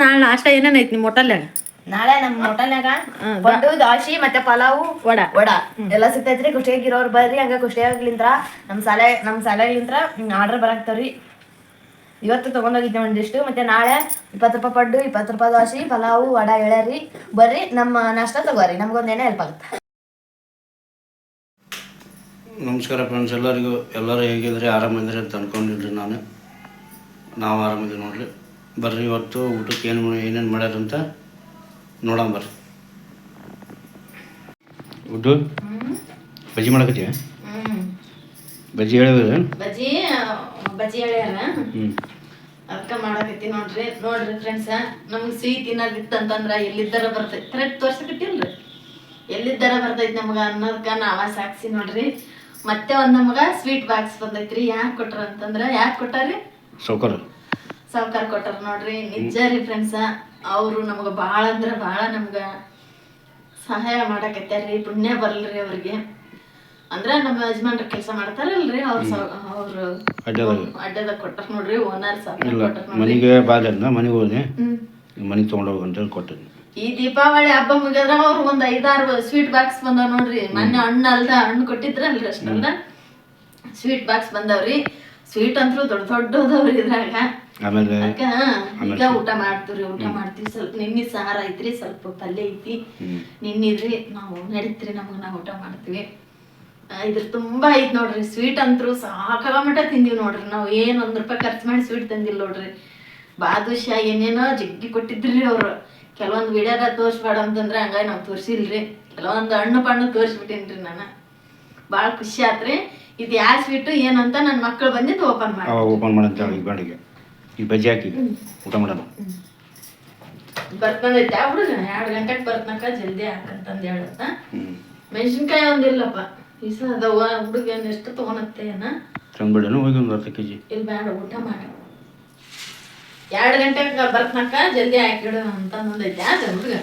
ನಾಳೆ ನಾಷ್ಟ ಐತಿ ನಿಮ್ಮ ಹೋಟೆಲ್ನಾಗ ನಾಳೆ ನಮ್ಮ ಹೋಟೆಲ್ನಾಗ ದಾಶಿ ಮತ್ತೆ ಪಲಾವು ವಡ. ವಡ. ಎಲ್ಲ ಸಿಗ್ತೈತ್ರಿ ಕುಷ್ಟಿಯಾಗಿರೋರು ಬರ್ರಿ ಹಂಗ ಕುಷ್ಟಿಯಾಗ್ಲಿಂತ್ರ ನಮ್ಮ ಸಾಲೆ ನಮ್ಮ ಸಾಲೆಲಿಂತ್ರ ಆರ್ಡರ್ ಬರಾಕ್ತಾವ್ರಿ. ಇವತ್ತು ತಗೊಂಡೋಗಿದ್ದೆ ಒಂದಿಷ್ಟು ಮತ್ತೆ ನಾಳೆ ಇಪ್ಪತ್ತು ರೂಪಾಯಿ ಪಡ್ಡು ಇಪ್ಪತ್ತು ರೂಪಾಯಿ ದಾಶಿ ಪಲಾವು ವಡ ಹೇಳ್ಯಾರಿ ಬರ್ರಿ ನಮ್ಮ ನಾಷ್ಟ ತಗೋರಿ ನಮ್ಗೊಂದೇನೆ ಹೆಲ್ಪ್ ಆಗುತ್ತೆ. ನಮಸ್ಕಾರ ಫ್ರೆಂಡ್ಸ್ ಎಲ್ಲರಿಗೂ ಎಲ್ಲರೂ ಹೇಗಿದ್ರೆ ಆರಾಮಿದ್ರೆ ಅಂತ ಅನ್ಕೊಂಡಿದ್ರಿ ನಾನು. ನಾವು ಆರಾಮಿದ್ದೀವಿ ನೋಡ್ರಿ. ಬರ್ರಿ ಇವತ್ತು ಊಟಕ್ಕೆ ಏನು ಏನೇನು ಮಾಡ್ಯಾರಂತ ನೋಡೋಣ ಬರ್ರಿ. ಊಟ? ಬಜ್ಜಿ ಮಾಡಕತ್ತೀವಿ ಬಜ್ಜಿ ಹೇಳಿದ್ರೆ ಬಜ್ಜಿ ಬಜ್ಜಿ ಹೇಳ್ಯಾರ. ಅದಕ್ಕೆ ಮಾಡಕತ್ತಿ ನೋಡ್ರಿ. ನೋಡ್ರಿ ಫ್ರೆಂಡ್ಸ ನಮ್ಗೆ ಸಿಹಿ ತಿನ್ನೋದಿತ್ತು ಅಂತಂದ್ರೆ ಎಲ್ಲಿದ್ದಾರ ಬರ್ತೈತಿ ಕರೆಕ್ಟ್ ತೋರ್ಸಕತ್ತಿಲ್ರಿ. ಎಲ್ಲಿದ್ದಾರ ಬರ್ತೈತಿ ನಮ್ಗೆ ಅನ್ನೋದಕ್ಕೆ ನಾವ ಸಾಕ್ಸಿ ನೋಡ್ರಿ. ಮತ್ತೆ ಒಂದು ನಮ್ಗೆ ಸ್ವೀಟ್ ಬಾಕ್ಸ್ ಬಂದೈತ್ರಿ. ಯಾಕೆ ಕೊಟ್ರ ಅಂತಂದ್ರೆ ಯಾಕೆ ಕೊಟ್ಟಾರಿ? ಸೌಕರ್ ಸಾವ್ಕಾರ ಕೊಟ್ಟಾರ ನೋಡ್ರಿ. ನಿಜ ರೀ ಫ್ರೆಂಡ್ಸ ಅವರು ನಮಗ ಭಾಳ ಅಂದ್ರೆ ಭಾಳ ನಮ್ಗ ಸಹಾಯ ಮಾಡಕತ್ತಾರ್ರಿ ಪುಣ್ಯ ಬರ್ಲ್ರಿ ಅವ್ರಿಗೆ. ಅಂದ್ರೆ ನಮ್ಮ ಯಜಮಾನ್ರ ಕೆಲಸ ಮಾಡ್ತಾರಲ್ರಿ ಅವ್ರ ಅವ್ರು ಅಡ್ಡದಾಗ ಕೊಟ್ಟಾರ ನೋಡ್ರಿ ಓನರ್ ಸಹಕಾರ ಮನೆಗೆ ಮನೆಗೆ ಮನೆಗೆ ತೊಗೊಂಡೋಗಿ ಅಂತೇಳಿ ಕೊಟ್ಟಿದ್ದೆ ಈ ದೀಪಾವಳಿ ಹಬ್ಬ ಮುಗಿದ್ರ ಅವ್ರು ಒಂದ್ ಐದಾರು ಸ್ವೀಟ್ ಬಾಕ್ಸ್ ಬಂದಾವ ನೋಡ್ರಿ. ಮೊನ್ನೆ ಹಣ್ಣು ಅಲ್ದ ಹಣ್ಣು ಕೊಟ್ಟಿದ್ರಲ್ರಿ ಅಷ್ಟಲ್ಲ ಸ್ವೀಟ್ ಬಾಕ್ಸ್ ಬಂದವ್ರಿ. ಸ್ವೀಟ್ ಅಂತೂ ದೊಡ್ಡ ದೊಡ್ಡ ಅದಾವ್ರಿ ಇದ್ರಾಗ. ಆಮೇಲೆ ಅದ್ಕ ಈಗ ಊಟ ಮಾಡ್ತೀವ್ರಿ ಊಟ ಮಾಡ್ತೀವಿ. ಸ್ವಲ್ಪ ನಿನ್ನಿ ಸಾರ ಐತ್ರಿ ಸ್ವಲ್ಪ ಪಲ್ಯ ಐತಿ ನಿನ್ನಿ ನಿನ್ನಿದ್ರಿ ನಾವು ನಡೀತ್ರಿ ನಮಗೆ ನಾವು ಊಟ ಮಾಡ್ತೀವಿ. ಇದ್ರ ತುಂಬಾ ಐತ್ ನೋಡ್ರಿ ಸ್ವೀಟ್ ಅಂತೂ ಸಾಕಾಗಮಟ ತಿಂದೀವಿ ನೋಡ್ರಿ. ನಾವು ಏನ್ ಒಂದ್ ರೂಪಾಯಿ ಖರ್ಚು ಮಾಡಿ ಸ್ವೀಟ್ ತಂದಿಲ್ಲ ನೋಡ್ರಿ. ಬಾದುಷಾ ಏನೇನೋ ಜಗ್ಗಿ ಕೊಟ್ಟಿದ್ರಿ ಅವ್ರು. ಕೆಲವೊಂದು ವಿಡಿಯೋದ ತೋರ್ಸ್ಬೇಡ ಅಂತಂದ್ರೆ ಹಂಗಾಗಿ ನಾವು ತೋರ್ಸಿಲ್ರಿ. ಕೆಲವೊಂದು ಹಣ್ಣು ಪಣ್ಣು ತೋರ್ಸ್ಬಿಟ್ಟೇನ್ರಿ ನಾನು. ಭಾಳ ಖುಷಿ ಆತ್ರಿ. ಇದು ಯಾವ ಸ್ವೀಟು ಏನಂತ ನನ್ನ ಮಕ್ಕಳು ಬಂದಿದ್ದು ಓಪನ್ ಮಾಡಿ. ಓಪನ್ ಮಾಡಂತ ಈ ಬಜ್ಜಿ ಹಾಕಿ. ಊಟ ಮಾಡೋಣ ಬರ್ತಂದೈತೆ ಆ ಹುಡುಗ ಎರಡು ಗಂಟೆಗೆ ಬರ್ತನಕ ಜಲ್ದಿ ಹಾಕಂತಂದು ಹೇಳತ್ತ. ಮೆಣಸಿನ್ಕಾಯಿ ಒಂದಿಲ್ಲಪ್ಪ. ಈಸ ಅದವ. ಹುಡುಗ ಎಷ್ಟು ತೊಗೊಳತ್ತೆ ಏನ? ತಂದ್ಬಿಡೋಣ ಹೋಗಿ ಒಂದು ಅರ್ಧ ಕೆ ಜಿ ಇಲ್ಲಿ ಬೇಡ ಊಟ ಮಾಡಿ. ಎರಡು ಗಂಟೆಗೆ ಬರ್ತನಕ ಜಲ್ದಿ ಹಾಕಿಡು ಅಂತ ಅಂದೈತೆ. ಅದ ಹುಡುಗ.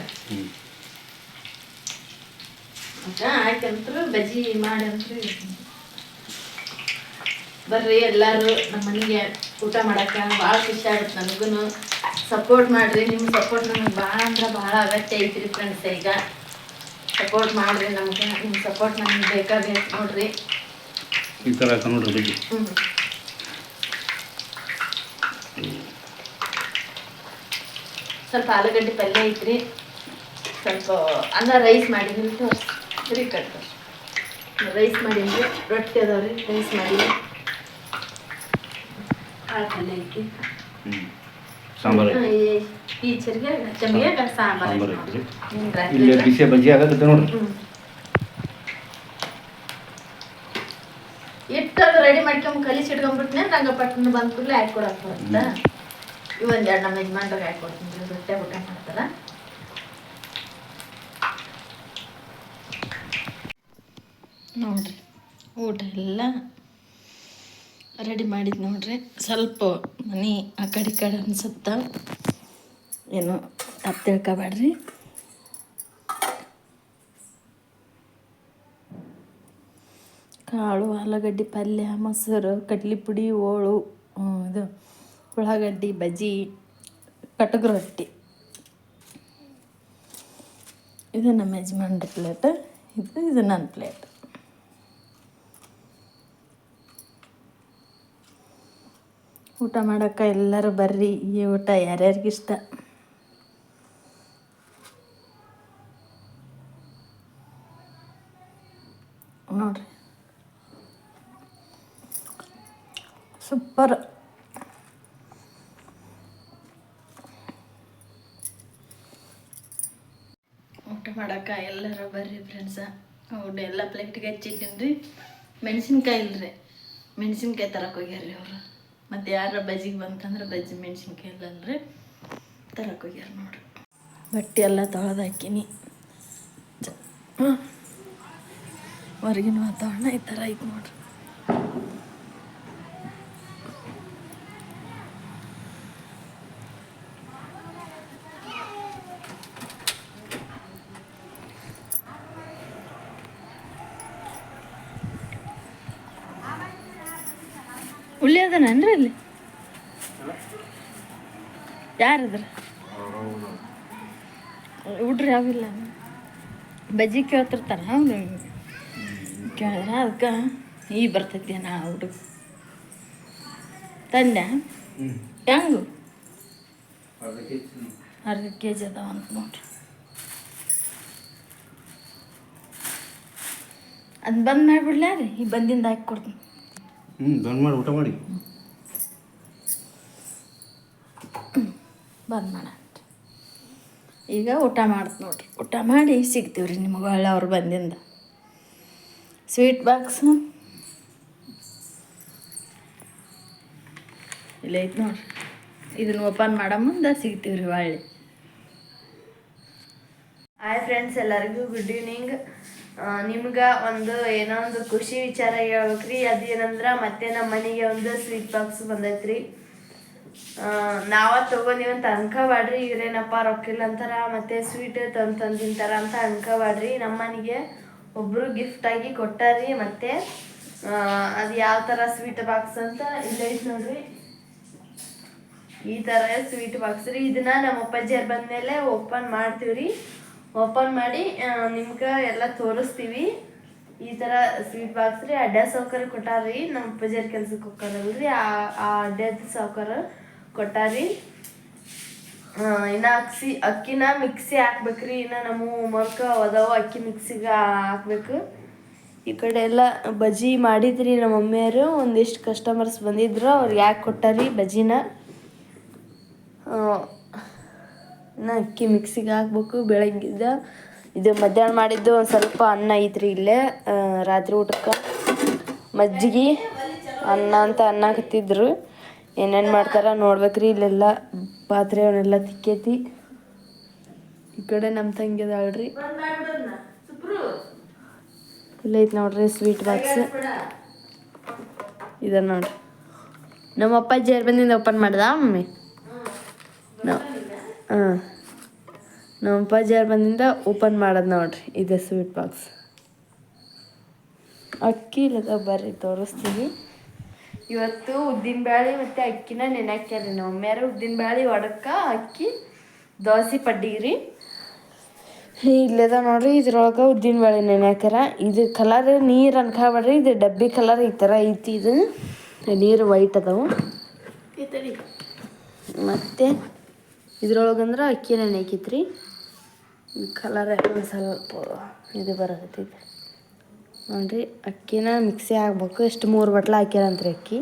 ಅಕ್ಕ ಹಾಕಂತ್ರು ಬಜ್ಜಿ ಮಾಡಿ ಅಂತ ಬರ್ರಿ ಎಲ್ಲರೂ ನಮ್ಮ ಮನೆಗೆ. ಊಟ ಮಾಡಕ್ಕ ಭಾಳ ಖುಷಿ ಆಗುತ್ತೆ. ನನಗೂ ಸಪೋರ್ಟ್ ಮಾಡ್ರಿ. ನಿಮ್ಮ ಸಪೋರ್ಟ್ ನಮಗೆ ಭಾಳ ಅಂದ್ರೆ ಭಾಳ ಅಗತ್ಯ ಐತ್ರಿ ಫ್ರೆಂಡ್ಸ್ ಈಗ. ಸಪೋರ್ಟ್ ಮಾಡ್ರಿ ನಮಗೆ. ನಿಮ್ಮ ಸಪೋರ್ಟ್ ನಮಗೆ ಬೇಕಾಗೈತೆ ನೋಡ್ರಿ. ಈ ಥರ ನೋಡ್ರಿ ಹ್ಞೂ ಸ್ವಲ್ಪ ಆಲೂಗಡ್ಡೆ ಪಲ್ಯ ಐತ್ರಿ. ಸ್ವಲ್ಪ ಅನ್ನ ರೈಸ್ ಮಾಡಿದ್ರಿ. ತೋರಿಸಿ ಕಟ್ ರೈಸ್ ಮಾಡಿದ್ರಿ ರೊಟ್ಟಿ ಅದಾವ್ರಿ. ರೈಸ್ ಮಾಡೀನಿ ಐತಿ ಹ್ಞೂ ಸಾಂಬಾರು ಈ- ಚರಿಗೆ ಸಾಂಬಾರು. ಐತಿ ಇಲ್ಲಿ ಬಿಸಿ ಬಜ್ಜಿ ಆಗತ್ತೆ ನೋಡ್ರಿ. ಹ್ಮ್. ಇಟ್ಟು ಅದು ರೆಡಿ ಮಾಡ್ಕೊಂಡ್ ಕಲಿಸಿ ಇಟ್ಕೊಂಡ್ಬಿಟ್ನೆ ನಂಗೆ ಪಟ್ಟಣ ಬಂದ ಕೂಡಲೇ ಹಾಕೊಡಕ್ ಬರುತ್ತಾ. ಇವೊಂದು ಎರಡು ನಮ್ಮ ಯಜಮಾನ್ರಿಗೆ ಹಾಕೊಡ್ತೀನಿ ರೊಟ್ಟೆ ಊಟ ಮಾಡ್ತಾರ. ನೋಡ್ರಿ ಊಟ ಎಲ್ಲ ರೆಡಿ ಮಾಡಿದ್ದು ನೋಡ್ರಿ. ಸ್ವಲ್ಪ ಮನೆ ಆ ಕಡೆ ಕಡೆ ಅನ್ಸುತ್ತ. ಏನು ತಪ್ಪು ತಿಳ್ಕೊಬೇಡ್ರಿ. ಕಾಳು, ಆಲೂಗಡ್ಡೆ, ಪಲ್ಯ, ಮೊಸರು ಕಡ್ಲಿ ಪುಡಿ ಹೋಳು ಇದು ಉಳ್ಳಾಗಡ್ಡಿ, ಬಜ್ಜಿ ಕಟಕ್ ರೊಟ್ಟಿ. ಇದು ನಮ್ಮ ಯಜಮಾನ್ರ ಪ್ಲೇಟ್ ಇದು ಇದು ನನ್ನ ಪ್ಲೇಟ್ ಊಟ ಮಾಡೋಕ್ಕೆ ಎಲ್ಲರೂ ಬರ್ರಿ, ಈ ಊಟ ಯಾರ್ಯಾರಿಗಿಷ್ಟ? ನೋಡ್ರಿ. ಸೂಪರ್. ಊಟ ಮಾಡಕ್ಕೆ ಎಲ್ಲರೂ ಬರ್ರಿ ಫ್ರೆಂಡ್ಸ ಅವ್ರು ಎಲ್ಲ ಪ್ಲೇಟ್ಗೆ ರೀ ಮೆಣಸಿನ್ಕಾಯಿ ಇಲ್ರಿ. ಮೆಣಸಿನ್ಕಾಯಿ ತರಕ್ಕೆ ಹೋಗ್ಯಾರ್ರಿ ಅವರು. ಮತ್ತು ಯಾರ ಬಜ್ಜಿಗೆ ಬಂತಂದ್ರೆ ಬಜ್ಜಿ ಮೆಣಸಿನ್ಕಾಯಿ ಅಂದ್ರೆ ತರಕ್ಕೆ ಹೋಗ್ಯಾರ ನೋಡ್ರಿ. ಬಟ್ಟೆ ಎಲ್ಲ ತೊಳೆದು ಹಾಕಿನಿ. ಹೊರಗಿನ ವಾತಾವರಣ ಈ ಥರ ಐತೆ ನೋಡ್ರಿ. ಉಳ್ಳಿ ಅದನೇನ್ರಿ ಇಲ್ಲಿ ಯಾರದ್ರ? ಹುಡ್ರಿ ಯಾವಿಲ್ಲ ಬಜ್ಜಿ ಕೇಳ್ತಿರ್ತಾರ ಹೌದು ಕೇಳಿದ್ರ ಅದಕ್ಕೆ ಈ ಬರ್ತೈತಿ ನಾ ಹುಡುಗ. ತಂದೆ ಹೆಂಗು? ಅರ್ಧ ಕೆ ಜಿ ಅದಾವ ಅಂತ ನೋಡ್ರಿ. ಅದು ಬಂದ್ ಮಾಡಿಬಿಡ್ಲ ರೀ ಈ ಬಂದಿಂದ ಹಾಕಿ ಕೊಡ್ತೀನಿ. ಹ್ಞೂ ಬಂದ್ ಮಾಡಿ, ಊಟ ಮಾಡಿ. ಬಂದ್ ಈಗ ಊಟ ಮಾಡ್ತು ನೋಡ್ರಿ. ಊಟ ಮಾಡಿ ಸಿಗ್ತೀವಿ ರೀ ನಿಮಗೆ ಒಳ್ಳೆ ಅವ್ರು ಬಂದಿಂದ. ಸ್ವೀಟ್ ಬಾಕ್ಸ್ ಇಲ್ಲ ಐತೆ ನೋಡ್ರಿ. ಇದನ್ನ ಓಪನ್ ಮಾಡೋ ಮುಂದೆ ಸಿಗ್ತೀವಿ ರೀ ಒಳ್ಳೆ. ಹಾಯ್ ಫ್ರೆಂಡ್ಸ್ ಎಲ್ಲರಿಗೂ ಗುಡ್ ಈವ್ನಿಂಗ್ ನಿಮ್ಗೆ ಒಂದು ಏನೋ ಒಂದು ಖುಷಿ ವಿಚಾರ ಹೇಳ್ಬೇಕ್ರಿ. ಅದೇನಂದ್ರೆ ಮತ್ತೆ ನಮ್ಮ ಮನೆಗೆ ಒಂದು ಸ್ವೀಟ್ ಬಾಕ್ಸ್ ಬಂದೈತ್ರಿ. ನಾವ ತಗೊಂಡಿವ ಅಂತ ಅನ್ಕೋಬಾಡ್ರಿ ಇವ್ರೇನಪ್ಪ ರೊಕ್ಕಿಲ್ಲ ಅಂತಾರ ಮತ್ತೆ ಸ್ವೀಟ್ ತಂದು ತಂದು ತಿಂತಾರ ಅಂತ ಅನ್ಕೋಬಾಡ್ರಿ ನಮ್ಮ ಮನೆಗೆ ಒಬ್ರು ಗಿಫ್ಟ್ ಆಗಿ ಕೊಟ್ಟಾರಿ. ಮತ್ತೆ ಅದು ಯಾವ ಥರ ಸ್ವೀಟ್ ಬಾಕ್ಸ್ ಅಂತ ಇಲ್ಲೈತೆ ನೋಡ್ರಿ. ಈ ಥರ ಸ್ವೀಟ್ ಬಾಕ್ಸ್ ರೀ. ಇದನ್ನ ನಮ್ಮ ಅಪ್ಪಾಜಿಯರ್ ಬಂದಮೇಲೆ ಓಪನ್ ಮಾಡ್ತೀವ್ರಿ. ಓಪನ್ ಮಾಡಿ ನಿಮ್ಗೆ ಎಲ್ಲ ತೋರಿಸ್ತೀವಿ. ಈ ಥರ ಸ್ವೀಟ್ ಬಾಕ್ಸ್ ರೀ, ಅಡ್ಡ ಸೌಕರ್ಯ ಕೊಟ್ಟಾರಿ ನಮ್ಮ ಅಪ್ಪಾಜಿಯರ್ ಕೆಲ್ಸಕ್ಕೆ ಹೋಗ್ತಾರಲ್ರಿ, ಆ ಆ ಅಡ್ಡದ ಸೌಕರ್ಯ ಕೊಟ್ಟಾರಿ. ಇನ್ನು ಅಕ್ಸಿ, ಅಕ್ಕಿನ ಮಿಕ್ಸಿ ಹಾಕ್ಬೇಕ್ರಿ, ಇನ್ನು ನಮ್ಮ ಮರ್ಕ ಅದಾವ ಅಕ್ಕಿ ಮಿಕ್ಸಿಗೆ ಹಾಕ್ಬೇಕು. ಈ ಕಡೆ ಎಲ್ಲ ಬಜ್ಜಿ ಮಾಡಿದ್ರಿ ನಮ್ಮ ಮಮ್ಮಿಯರು ಒಂದಿಷ್ಟು ಕಸ್ಟಮರ್ಸ್ ಬಂದಿದ್ರು ಅವ್ರಿಗೆ ಯಾಕೆ ಕೊಟ್ಟಾರಿ ಬಜ್ಜಿನ? ಅಕ್ಕಿ ಮಿಕ್ಸಿಗೆ ಹಾಕ್ಬೇಕು ಬೆಳಗ್ಗಿದ್ದ ಇದು ಮಧ್ಯಾಹ್ನ ಮಾಡಿದ್ದು ಒಂದು ಸ್ವಲ್ಪ ಅನ್ನ ಐತ್ರಿ ಇಲ್ಲೇ ರಾತ್ರಿ ಊಟಕ್ಕೆ. ಮಜ್ಜಿಗೆ, ಅನ್ನ ಅಂತ ಅನ್ನಕತ್ತಿದ್ರು ಏನೇನು ಮಾಡ್ತಾರ ನೋಡ್ಬೇಕ್ರಿ, ಇಲ್ಲೆಲ್ಲ ಪಾತ್ರೆ ಅವನ್ನೆಲ್ಲ ತಿಕ್ಕೈತಿ. ಈ ಕಡೆ ನಮ್ಮ ತಂಗಿ ಅದಾಳ್ರಿ ಐತಿ ನೋಡ್ರಿ ಸ್ವೀಟ್ ಬಾಕ್ಸ್. ಇದ ನೋಡ್ರಿ. ನಮ್ಮ ಅಪ್ಪಾಜಿ ಯಾರು ಓಪನ್ ಮಾಡ್ದ ಮಮ್ಮಿ? ಹಾಂ. ನಮ್ಮ ಅಪ್ಪಾಜಿ ಯಾರು ಬಂದಿಂದ ಓಪನ್ ಮಾಡೋದು ನೋಡ್ರಿ, ಇದೆ ಸ್ವೀಟ್ ಬಾಕ್ಸ್. ಅಕ್ಕಿ ಇಲ್ಲದ ಬರ್ರಿ ತೋರಿಸ್ತೀವಿ ಇವತ್ತು ಉದ್ದಿನ ಬ್ಯಾಳಿ ಮತ್ತು ಅಕ್ಕಿನ ನೆನೆಹಾಕ್ಯಾರಿ ನಾವು ಮೇರೆ ಉದ್ದಿನ ಬ್ಯಾಳಿ ಒಡಕ್ಕ ಅಕ್ಕಿ, ದೋಸೆ ಪಡ್ಡಿಗ್ರಿ ಇಲ್ಲದ ನೋಡ್ರಿ, ಇದ್ರೊಳಗೆ ಉದ್ದಿನ ಬೇಳೆ ನೆನೆಕ್ಯಾರ ಇದು ಕಲರ್ ನೀರು ಅನ್ಕೊಬೇಡ್ರಿ ಇದು ಡಬ್ಬಿ ಕಲರ್ ಈ ಥರ ಐತಿ ಇದು. ನೀರು ವೈಟ್ ಅದಾವು. ಮತ್ತು ಇದ್ರೊಳಗಂದ್ರೆ ಅಕ್ಕಿ ನೆನೆ ಹಾಕಿತ್ರಿ. ಕಲರ್ ಒಂದು ಸ್ವಲ್ಪ ಇದು ಬರತೈತಿ ನೋಡ್ರಿ ಅಕ್ಕಿನ ಮಿಕ್ಸಿ ಹಾಕ್ಬೇಕು. ಎಷ್ಟು ಮೂರು ಬಟ್ಲ ಹಾಕ್ಯಾರಂತ್ರಿ ಅಕ್ಕಿ.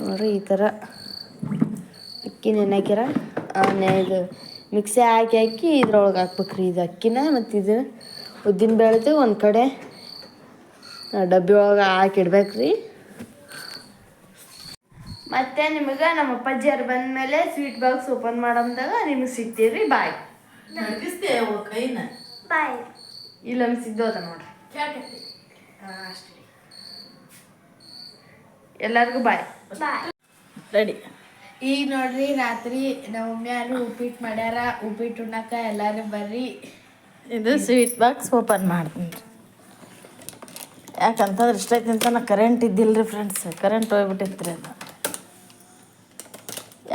ನೋಡ್ರಿ ಈ ಥರ ಅಕ್ಕಿ ನೆನೆ ಹಾಕ್ಯಾರ. ಆ, ನೆ- ಇದು ಮಿಕ್ಸಿ ಹಾಕಿ ಹಾಕಿ ಇದ್ರೊಳಗೆ ಹಾಕ್ಬೇಕ್ರಿ. ಇದು ಅಕ್ಕಿನ ಮತ್ತು ಇದು ಉದ್ದಿನ ಬೇಳೆದು ಒಂದು ಕಡೆ ಡಬ್ಬಿ ಒಳಗೆ ಹಾಕಿ ಇಡ್ಬೇಕ್ರಿ ಮತ್ತೆ ನಿಮಗೆ ನಮ್ಮ ಅಪ್ಪಾಜಿಯವ್ರು ಬಂದಮೇಲೆ ಸ್ವೀಟ್ ಬಾಕ್ಸ್ ಓಪನ್ ಮಾಡಂದಾಗ ನಿಮಗೆ ಸಿಗ್ತೀವಿ ಬಾಯ್ ಕೈನ. ಬಾಯ್ ಇಲ್ಲ ಸಿದ್ದೋದ ನೋಡ್ರಿ. ಅಷ್ಟೇ. ಎಲ್ಲರಿಗೂ ಬಾಯ್ ರೆಡಿ ಈಗ ನೋಡ್ರಿ ರಾತ್ರಿ ನಮ್ಮ ಮಮ್ಮಿಯಾರು ಉಪ್ಪಿಟ್ಟು ಮಾಡ್ಯಾರ? ಉಪ್ಪಿಟ್ಟು ಉಣ್ಣಾಕ ಎಲ್ಲರೂ ಬರ್ರಿ. ಇದು ಸ್ವೀಟ್ ಬಾಕ್ಸ್ ಓಪನ್ ಮಾಡ್ತೀನಿ. ಯಾಕಂತಂದ್ರೆ ಇಷ್ಟೈತಿ ಅಂತ ನಾ ಕರೆಂಟ್ ಇದ್ದಿಲ್ಲ ರೀ ಫ್ರೆಂಡ್ಸ್ ಕರೆಂಟ್ ಹೋಗ್ಬಿಟ್ಟಿತ್ತು ರೀ ಅದು.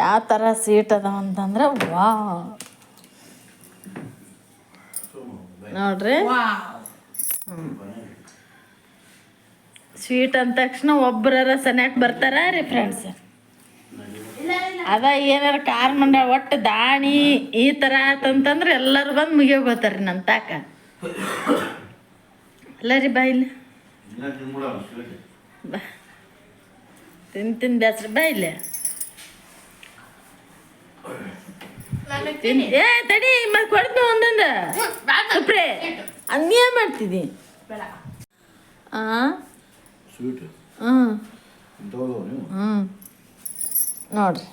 ಯಾವ ಥರ ಸೀಟ್ ಅದಾವ ಅಂತಂದ್ರೆ ವಾ ನೋಡ್ರಿ. ಸ್ವೀಟ್ ಅಂದ ತಕ್ಷಣ ಒಬ್ಬರ ಸನ್ಯಾಕ್ ಬರ್ತಾರ ರೀ ಫ್ರೆಂಡ್ಸ್ ಅದ ಏನಾರ ಕಾರ್ ಮಂಡ ಒಟ್ಟು ದಾಣಿ ಈ ಥರ ಆತಂತಂದ್ರೆ ಎಲ್ಲರೂ ಬಂದು ಮುಗಿಯೋಗೋತಾರ ನಮ್ಮ ತಾಕ. ಅಲ್ಲ ರೀ ಬಾ ಇಲ್ಲಿ. ಬಾ ತಿನ್ ತಿನ್ ಬೇಸ್ರ ಏ ತಡಿ ಮತ್ತೆ ಕೊಡ್ತು ಒಂದೊಂದು. ಸುಪ್ರೆ ಹಂಗೆ ಮಾಡ್ತಿದ್ದಿ. ಹ್ಞೂ ನೋಡ್ರಿ.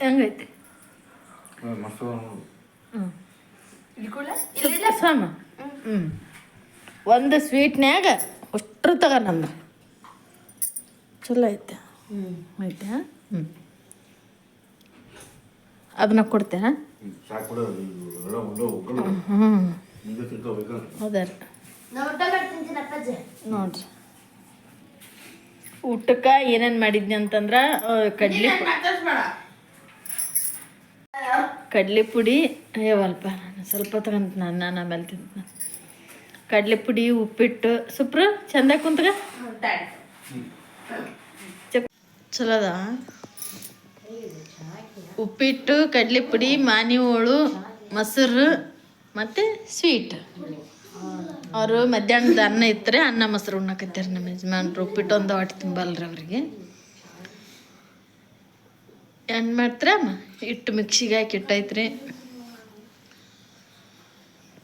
ಹೆಂಗೈತಿ? ಹ್ಞೂ ಸಮ ಹ್ಞೂ ಒಂದು ಸ್ವೀಟ್ನ್ಯಾಗ ಅಷ್ಟು ತಗೋ ನಮ್ಮ ಚಲೋ ಐತೆ. ಐತೆ ಹ್ಞೂ ಅದನ್ನ ಕೊಡ್ತೇನಾ? ಸಾಕು ಹ್ಞೂ ಹೌದಾ ನೋಡ್ರಿ. ಊಟಕ್ಕೆ ಏನೇನು ಮಾಡಿದ್ನಿ ಅಂತಂದ್ರೆ ಕಡ್ಲಿ ಕಡ್ಲಿ ಕಡ್ಲೆ ಪುಡಿ ಅಯ್ಯವಲ್ಪ ನಾನು ಸ್ವಲ್ಪ ತಗೊಂತ ನಾನು ನಾನು ಆಮೇಲೆ ತಿಂತ ಕಡ್ಲೆ ಪುಡಿ ಉಪ್ಪಿಟ್ಟು. ಸುಪ್ರ, ಚಂದ ಕುಂತ್ಗ ಚಲೋದ ಉಪ್ಪಿಟ್ಟು ಕಡ್ಲೆ ಪುಡಿ ಮಾನಿ ಹೋಳು ಮೊಸರು ಮತ್ತು ಸ್ವೀಟ್ ಅವರು ಮಧ್ಯಾಹ್ನದ ಅನ್ನ ಇತ್ತರೆ ಅನ್ನ, ಮೊಸರು ಉಣ್ಣಕತ್ತಾರೆ ನಮ್ಮ ಯಜಮಾನ್ರು. ಉಪ್ಪಿಟ್ಟು ಒಂದು ಹೊಟ್ಟೆ ತುಂಬಲ್ರಿ ಅವರಿಗೆ. ಏನು ಮಾಡ್ತೀರಮ್ಮ ಹಿಟ್ಟು ಮಿಕ್ಸಿಗೆ ಹಾಕಿ ಇಟ್ಟೈತ್ರಿ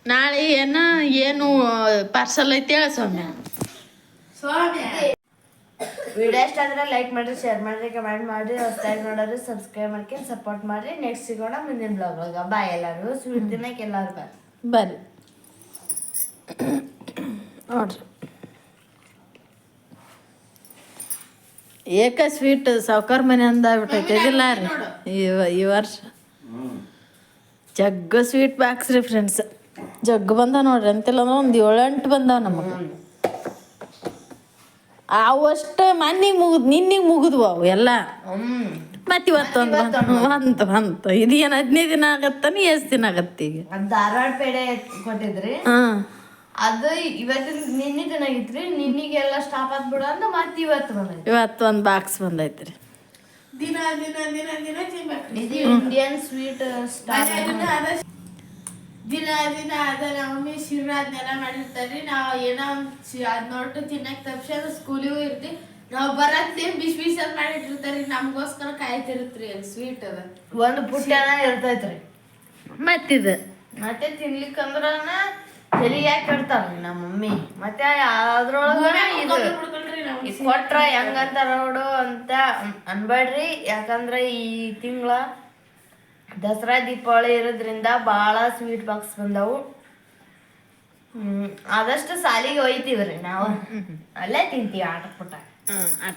ನಾಳೆ ಏನ ಏನು ಪಾರ್ಸಲ್ ಐತಿ ಹೇಳ ಸ್ವಾಮಿ. ವಿಡಿಯೋ ಇಷ್ಟ ಆದ್ರೆ ಲೈಕ್ ಮಾಡ್ರಿ ಶೇರ್ ಮಾಡ್ರಿ ಕಮೆಂಟ್ ಮಾಡ್ರಿ ಹೊಸದಾಗಿ ನೋಡೋರು ಸಬ್ಸ್ಕ್ರೈಬ್ ಮಾಡ್ಕೊಂಡು ಸಪೋರ್ಟ್ ಮಾಡ್ರಿ. ನೆಕ್ಸ್ಟ್ ಸಿಗೋಣ ಮುಂದಿನ ಬ್ಲಾಗ್ ಒಳಗೆ. ಬಾಯ್ ಎಲ್ಲರೂ. ಸ್ವೀಟ್ ದಿನಕ್ಕೆ ಎಲ್ಲರೂ ಬರ್ರಿ ಬರ್ರಿ. ನೋಡ್ರಿ. ಏಕ ಸ್ವೀಟ್ ಸಾವ್ಕಾರ ಮನೆ ಅಂದಾಗ್ಬಿಟ್ಟೈತೆ ಇದಿಲ್ಲ ರೀ. ಈ ವ- ಈ ವರ್ಷ. ಜಗ್ಗ ಸ್ವೀಟ್ ಬಾಕ್ಸ್ ರೀ ಫ್ರೆಂಡ್ಸ್ ಜಗ್ಗ ಬಂದ ನೋಡ್ರಿ ಅಂತಿಲ್ಲ ಅಂದ್ರೆ ಒಂದು ಏಳೆಂಟು ಬಂದಾವ ನಮಗೆ. ಅವಷ್ಟು ಮನ್ನಿಗೆ ಮುಗಿದ್ ನಿನ್ನಿಗೆ ಮುಗಿದ್ವು ಅವು ಎಲ್ಲ. ಮತ್ತೆ ಇವತ್ತೊಂದು ಬಂತ ಬಂತ. ಇದು ಏನು ಹದಿನೈದು ದಿನ ಆಗತ್ತಾನ ಎಷ್ಟು ದಿನ ಆಗತ್ತೆ ಈಗ? ಧಾರವಾಡ ಪೇಡೆ ಕೊಟ್ಟಿದ್ರಿ. ಹಾಂ. ಅದು ಇವತ್ತಿನ ನಿನ್ನೆ ದಿನ ಆಗಿತ್ರಿ ನಿನ್ನಿಗೆಲ್ಲ ಸ್ಟಾಪ್ ಆಗ್ಬಿಡ ಅಂತ ಮತ್ತೆ ಇವತ್ತು ಬಂದೈತಿ ಇವತ್ತು ಒಂದು ಬಾಕ್ಸ್ ಬಂದೈತ್ರಿ. ಇದು ಇಂಡಿಯನ್ ಸ್ವೀಟ್ ಸ್ಟಾರ್ ದಿನ ದಿನ ಅದ ನಮ್ಮಿ ಶಿರಾ ಅದನ್ನೆಲ್ಲ ಮಾಡಿರ್ತಾರ್ರಿ ನಾವು ಏನೋ ಒಂದು ಅದ್ ನೋಟು ತಿನ್ನಕ್ ತಪ್ಸಿ ಅದು ಸ್ಕೂಲಿಗೂ ಇರ್ತಿ. ನಾವು ಬರತ್ಲಿ ಬಿಸಿ ಬಿಸಿ ಅದ್ ಮಾಡಿಟ್ಟಿರ್ತಾರ್ರಿ ನಮಗೋಸ್ಕರ ಕಾಯ್ತಿರುತ್ರಿ ಸ್ವೀಟ್ ಅದ. ಒಂದು ಪುಟ್ಟನ ಇರ್ತೈತ್ರಿ. ಮತ್ತಿದ? ಮತ್ತೆ ತಿನ್ಲಿಕ್ಕಂದ್ರನ ತಲಿ ಯಾಕೆ ಇಡ್ತಾರ ನಮ್ಮ ಮಮ್ಮಿ ಮತ್ತೆ ಅದ್ರೊಳಗ ಇದು ಕೊಟ್ರ ಹೆಂಗಂತಾರ ನೋಡು ಅಂತ ಅನ್- ಅನ್ಬೇಡ್ರಿ ಯಾಕಂದ್ರ ಈ ತಿಂಗಳ ದಸರಾ ದೀಪಾವಳಿ ಇರೋದ್ರಿಂದ ಭಾಳ ಸ್ವೀಟ್ ಬಾಕ್ಸ್ ಬಂದವು. ಹ್ಮ್ ಆದಷ್ಟು ಸಾಲಿಗೆ ಒಯ್ತೀವ್ರಿ ನಾವು. ಅಲ್ಲೇ ತಿಂತೀವಿ ಆಟ ಪುಟ್ಟ ಹ್ಞೂ ಆಟ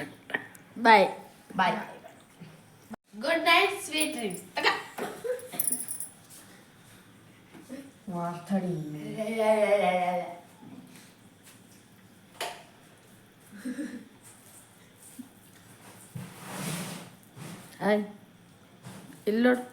bye bye good night sweet dreams ಮಾತಾಡಿ ಆಯ್ ಇಲ್ಲಿ ನೋಡು